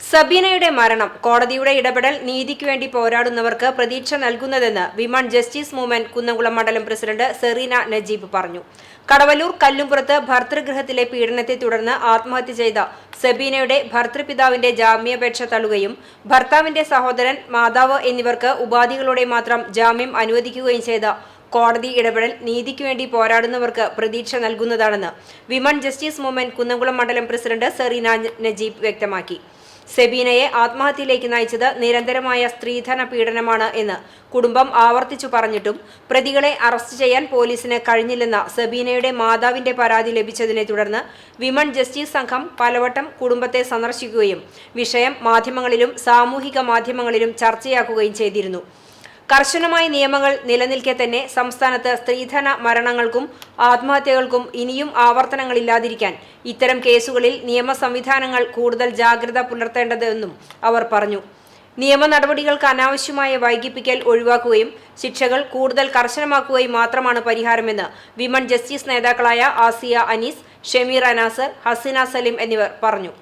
സബീനയുടെ മരണം കോടതിയുടെ ഇടപെടൽ നീതിക്ക് വേണ്ടി പോരാടുന്നവർക്ക് പ്രതീക്ഷ നൽകുന്നതെന്ന് വിമൺ ജസ്റ്റിസ് മൂവ്മെന്റ് കുന്നംകുളം മണ്ഡലം പ്രസിഡന്റ് സെറീന നജീബ് പറഞ്ഞു. കടവല്ലൂർ കല്ലുംപുറത്ത് ഭർതൃഗൃഹത്തിലെ പീഡനത്തെ തുടർന്ന് ആത്മഹത്യ ചെയ്ത സബീനയുടെ ഭർതൃപിതാവിന്റെ ജാമ്യാപേക്ഷ തള്ളുകയും ഭർത്താവിന്റെ സഹോദരൻ മാതാവ് എന്നിവർക്ക് ഉപാധികളോടെ മാത്രം ജാമ്യം അനുവദിക്കുകയും ചെയ്ത കോടതി ഇടപെടൽ നീതിക്ക് വേണ്ടി പോരാടുന്നവർക്ക് പ്രതീക്ഷ നൽകുന്നതാണെന്ന് വിമൺ ജസ്റ്റിസ് മൂവ്മെന്റ് കുന്നംകുളം മണ്ഡലം പ്രസിഡന്റ് സെറീന നജീബ് വ്യക്തമാക്കി. സെബീനയെ ആത്മഹത്യയിലേക്ക് നയിച്ചത് നിരന്തരമായ സ്ത്രീധന പീഡനമാണ് എന്ന് കുടുംബം ആവർത്തിച്ചു പറഞ്ഞിട്ടും പ്രതികളെ അറസ്റ്റ് ചെയ്യാൻ പോലീസിന് കഴിഞ്ഞില്ലെന്ന സെബീനയുടെ മാതാവിന്റെ പരാതി ലഭിച്ചതിനെ തുടർന്ന് വിമൺ ജസ്റ്റിസ് സംഘം പലവട്ടം കുടുംബത്തെ സന്ദർശിക്കുകയും വിഷയം മാധ്യമങ്ങളിലും സാമൂഹിക മാധ്യമങ്ങളിലും ചർച്ചയാക്കുകയും ചെയ്തിരുന്നു. കർശനമായ നിയമങ്ങൾ നിലനിൽക്കെ തന്നെ സംസ്ഥാനത്ത് സ്ത്രീധന മരണങ്ങൾക്കും ആത്മഹത്യകൾക്കും ഇനിയും ആവർത്തനങ്ങളില്ലാതിരിക്കാൻ ഇത്തരം കേസുകളിൽ നിയമ സംവിധാനങ്ങൾ കൂടുതൽ ജാഗ്രത പുലർത്തേണ്ടതെന്നും അവർ പറഞ്ഞു. നിയമ നടപടികൾക്ക് അനാവശ്യമായ വൈകിപ്പിക്കൽ ഒഴിവാക്കുകയും ശിക്ഷകൾ കൂടുതൽ കർശനമാക്കുകയും മാത്രമാണ് പരിഹാരമെന്ന് വിമൺ ജസ്റ്റിസ് നേതാക്കളായ ആസിയ അനീസ് ഷെമീർ അനാസർ ഹസീന സലിം എന്നിവർ പറഞ്ഞു.